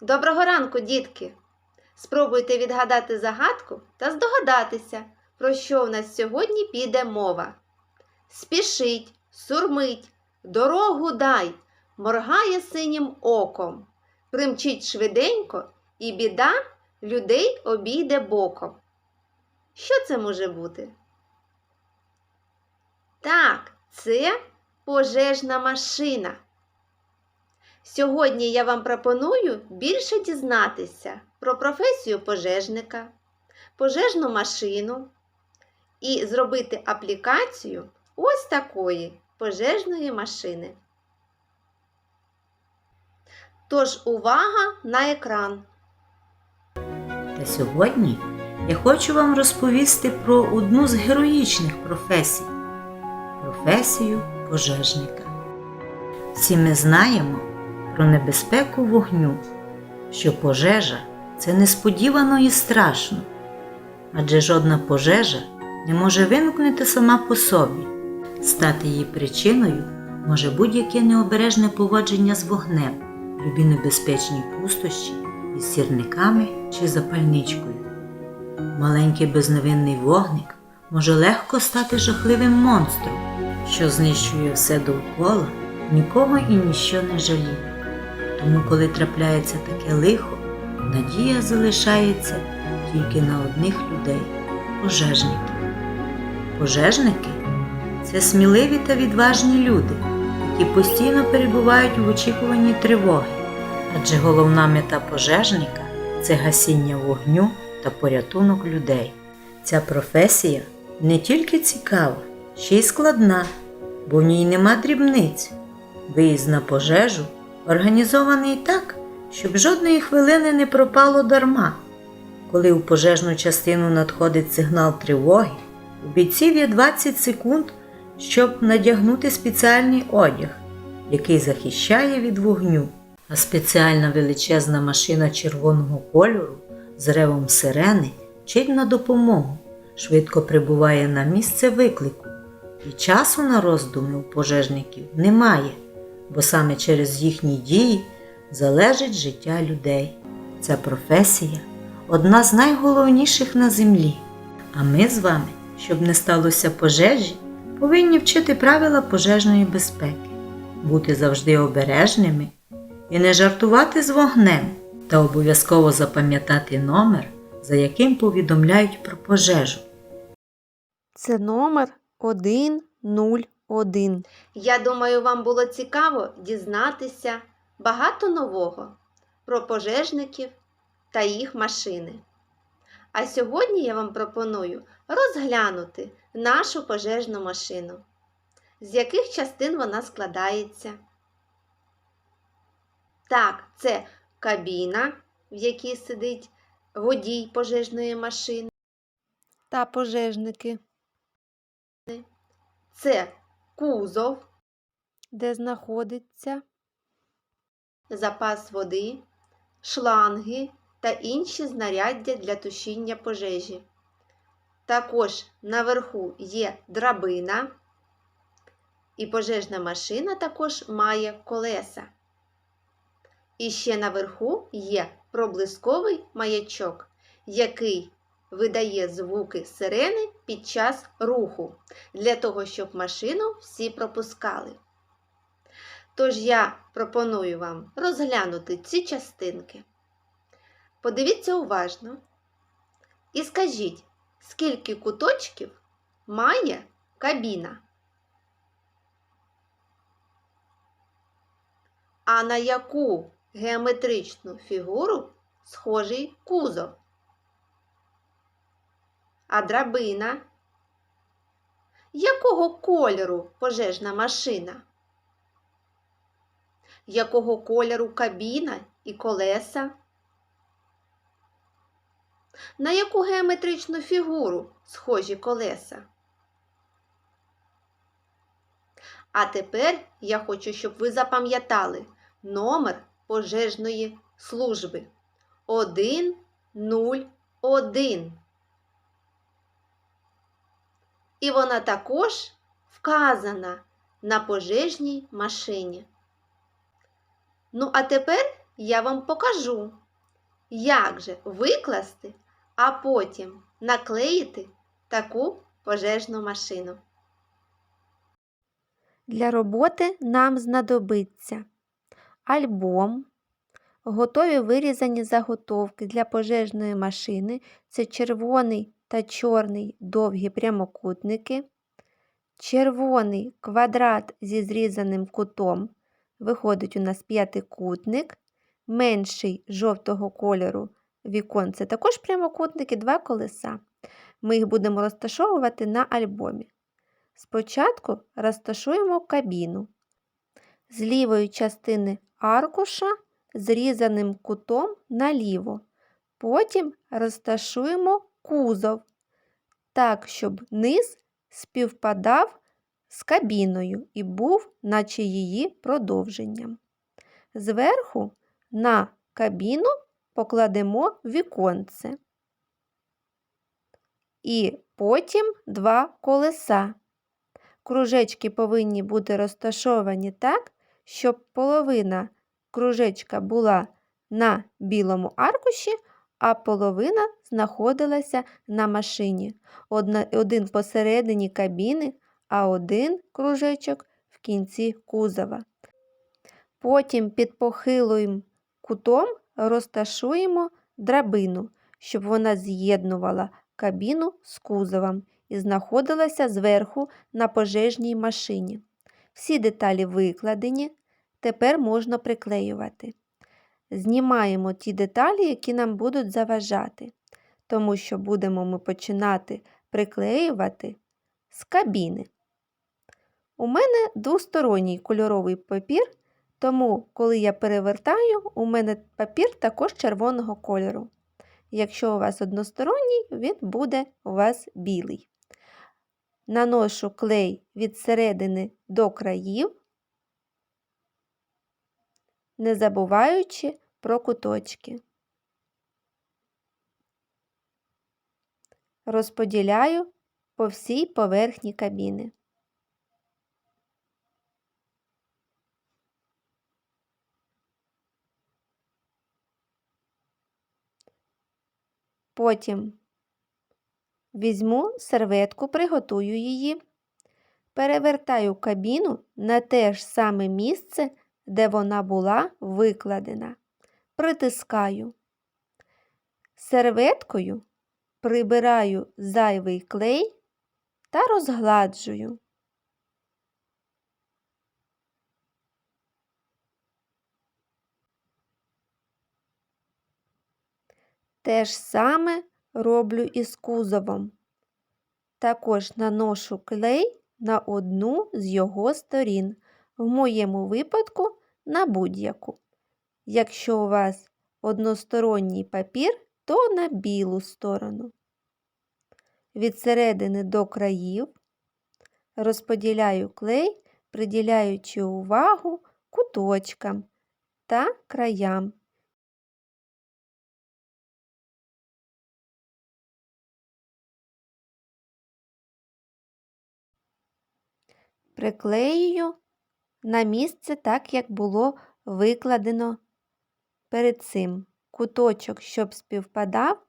Доброго ранку, дітки! Спробуйте відгадати загадку та здогадатися, про що в нас сьогодні піде мова. Спішить, сурмить, дорогу дай, моргає синім оком, примчить швиденько, і біда людей обійде боком. Що це може бути? Так, це пожежна машина. Сьогодні я вам пропоную більше дізнатися про професію пожежника, пожежну машину і зробити аплікацію ось такої пожежної машини. Тож увага на екран. Та сьогодні я хочу вам розповісти про одну з героїчних професій професію пожежника. Всі ми знаємо про небезпеку вогню, що пожежа це несподівано і страшно, адже жодна пожежа не може виникнути сама по собі. Стати її причиною може будь-яке необережне поводження з вогнем, любі небезпечні пустощі із сірниками чи запальничкою. Маленький безневинний вогник може легко стати жахливим монстром, що знищує все довкола, нікого і ніщо не жаліє. Тому, коли трапляється таке лихо, надія залишається тільки на одних людей пожежників. Пожежники це сміливі та відважні люди, які постійно перебувають в очікуванні тривоги, адже головна мета пожежника це гасіння вогню та порятунок людей. Ця професія не тільки цікава, ще й складна, бо в ній нема дрібниць. Виїзд на пожежу організований так, щоб жодної хвилини не пропало дарма. Коли у пожежну частину надходить сигнал тривоги, у бійців є 20 секунд, щоб надягнути спеціальний одяг, який захищає від вогню. А спеціальна величезна машина червоного кольору з ревом сирени чить на допомогу, швидко прибуває на місце виклику. І часу на роздуми у пожежників немає, бо саме через їхні дії залежить життя людей. Ця професія одна з найголовніших на землі. А ми з вами, щоб не сталося пожежі, повинні вчити правила пожежної безпеки, бути завжди обережними і не жартувати з вогнем, та обов'язково запам'ятати номер, за яким повідомляють про пожежу. Це номер 101. Я думаю, вам було цікаво дізнатися багато нового про пожежників та їх машини. А сьогодні я вам пропоную розглянути нашу пожежну машину, з яких частин вона складається. Так, це кабіна, в якій сидить водій пожежної машини та пожежники. Це кузов, де знаходиться запас води, шланги та інші знаряддя для тушіння пожежі. Також наверху є драбина, і пожежна машина також має колеса. І ще наверху є проблисковий маячок, який видає звуки сирени під час руху, для того, щоб машину всі пропускали. Тож я пропоную вам розглянути ці частинки. Подивіться уважно і скажіть, скільки куточків має кабіна. А на яку геометричну фігуру схожий кузов? А драбина? Якого кольору пожежна машина? Якого кольору кабіна і колеса? На яку геометричну фігуру схожі колеса? А тепер я хочу, щоб ви запам'ятали номер пожежної служби 101. І вона також вказана на пожежній машині. Ну, а тепер я вам покажу, як же викласти, а потім наклеїти таку пожежну машину. Для роботи нам знадобиться альбом, готові вирізані заготовки для пожежної машини. Це червоний та чорний довгі прямокутники, червоний квадрат зі зрізаним кутом. Виходить у нас п'ятикутник, менший жовтого кольору віконце також прямокутники, два колеса. Ми їх будемо розташовувати на альбомі. Спочатку розташуємо кабіну. З лівої частини аркуша зрізаним кутом наліво. Потім розташуємо кузов так, щоб низ співпадав з кабіною і був, наче її продовженням. Зверху на кабіну покладемо віконце. І потім два колеса. Кружечки повинні бути розташовані так, щоб половина кружечка була на білому аркуші, а половина знаходилася на машині. Один посередині кабіни, а один кружечок в кінці кузова. Потім під похилим кутом розташуємо драбину, щоб вона з'єднувала кабіну з кузовом і знаходилася зверху на пожежній машині. Всі деталі викладені, тепер можна приклеювати. Знімаємо ті деталі, які нам будуть заважати, тому що будемо ми починати приклеювати з кабіни. У мене двосторонній кольоровий папір, тому, коли я перевертаю, у мене папір також червоного кольору. Якщо у вас односторонній, він буде у вас білий. Наношу клей від середини до країв, не забуваючи про куточки. Розподіляю по всій поверхні кабіни. Потім візьму серветку, приготую її, перевертаю кабіну на те ж саме місце, де вона була викладена. Притискаю. Серветкою прибираю зайвий клей та розгладжую. Те ж саме роблю і з кузовом. Також наношу клей на одну з його сторін, в моєму випадку на будь-яку. Якщо у вас односторонній папір, то на білу сторону. Від середини до країв розподіляю клей, приділяючи увагу куточкам та краям. Приклеюю на місце так, як було викладено перед цим. Куточок, щоб співпадав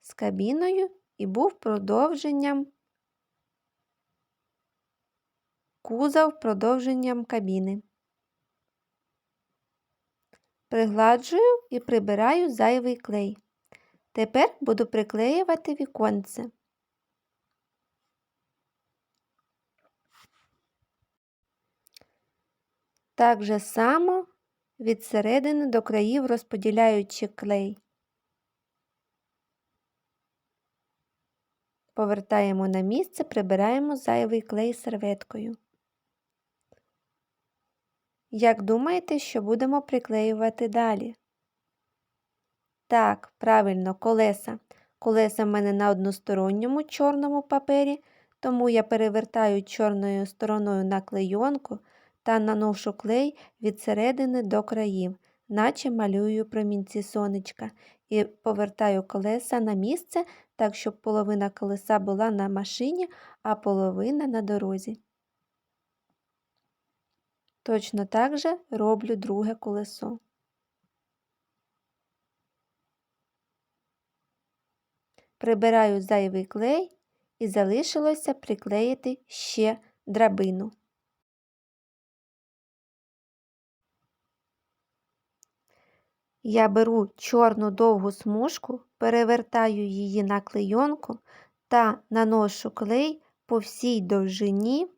з кабіною і був продовженням кузов продовженням кабіни. Пригладжую і прибираю зайвий клей. Тепер буду приклеювати віконце. Так же само від середини до країв розподіляючи клей. Повертаємо на місце, прибираємо зайвий клей серветкою. Як думаєте, що будемо приклеювати далі? Так, правильно, колеса. Колеса в мене на односторонньому чорному папері, тому я перевертаю чорною стороною на клейонку та наношу клей від середини до країв, наче малюю промінці сонечка, і повертаю колеса на місце, так, щоб половина колеса була на машині, а половина на дорозі. Точно так же роблю друге колесо. Прибираю зайвий клей і залишилося приклеїти ще драбину. Я беру чорну довгу смужку, перевертаю її на клейонку та наношу клей по всій довжині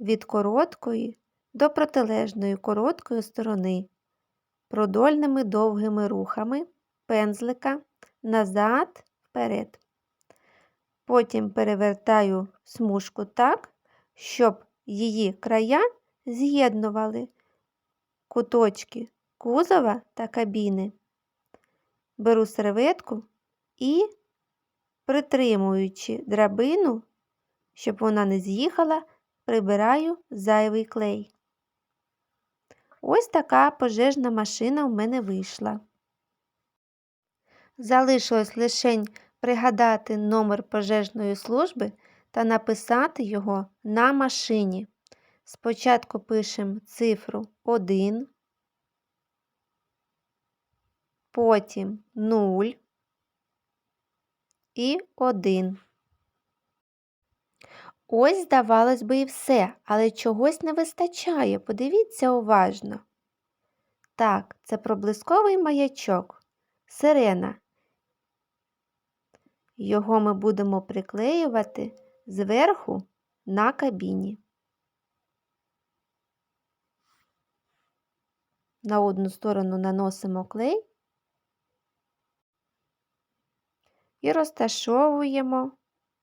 від короткої до протилежної короткої сторони, продольними довгими рухами пензлика назад, вперед. Потім перевертаю смужку так, щоб її края з'єднували куточки кузова та кабіни. Беру серветку і, притримуючи драбину, щоб вона не з'їхала, прибираю зайвий клей. Ось така пожежна машина в мене вийшла. Залишилось лишень пригадати номер пожежної служби та написати його на машині. Спочатку пишемо цифру 1, потім 0 і 1. Ось, здавалось би, і все, але чогось не вистачає. Подивіться уважно. Так, це проблисковий маячок, сирена. Його ми будемо приклеювати зверху на кабіні. На одну сторону наносимо клей і розташовуємо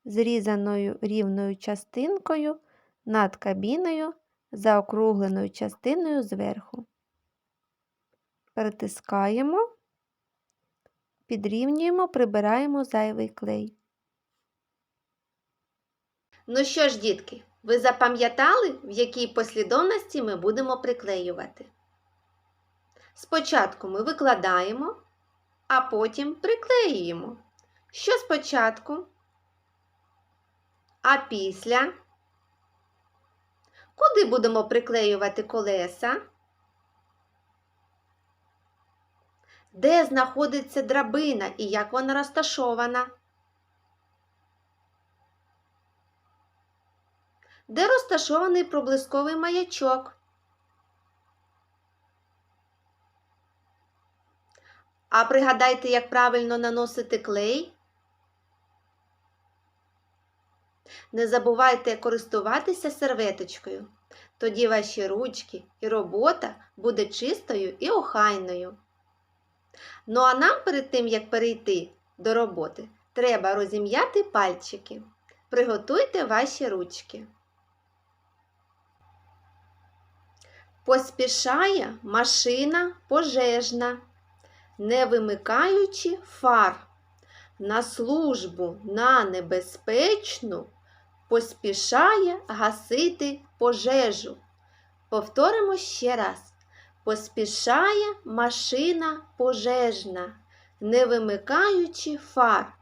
зрізаною рівною частинкою над кабіною заокругленою частиною зверху. Перетискаємо, підрівнюємо, прибираємо зайвий клей. Ну що ж, дітки, ви запам'ятали, в якій послідовності ми будемо приклеювати? Спочатку ми викладаємо, а потім приклеюємо. Що спочатку? А після? Куди будемо приклеювати колеса? Де знаходиться драбина і як вона розташована? Де розташований проблисковий маячок? А пригадайте, як правильно наносити клей? Не забувайте користуватися серветочкою. Тоді ваші ручки і робота буде чистою і охайною. Ну а нам перед тим, як перейти до роботи, треба розім'яти пальчики. Приготуйте ваші ручки. Поспішає машина пожежна, не вимикаючи фар. На службу на небезпечну поспішає гасити пожежу. Повторимо ще раз. Поспішає машина пожежна, не вимикаючи фар.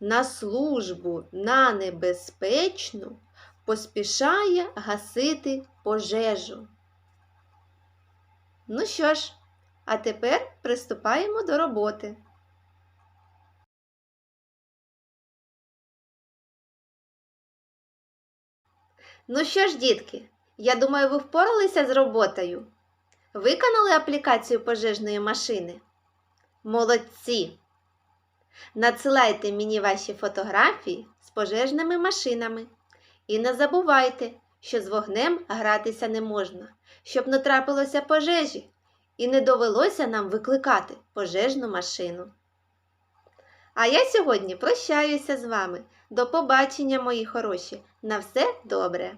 На службу на небезпечну поспішає гасити пожежу. Ну що ж, а тепер приступаємо до роботи. Ну що ж, дітки, я думаю, ви впоралися з роботою. Виконали аплікацію пожежної машини? Молодці! Надсилайте мені ваші фотографії з пожежними машинами. І не забувайте, що з вогнем гратися не можна, щоб не трапилося пожежі і не довелося нам викликати пожежну машину. А я сьогодні прощаюся з вами. До побачення, мої хороші! На все добре!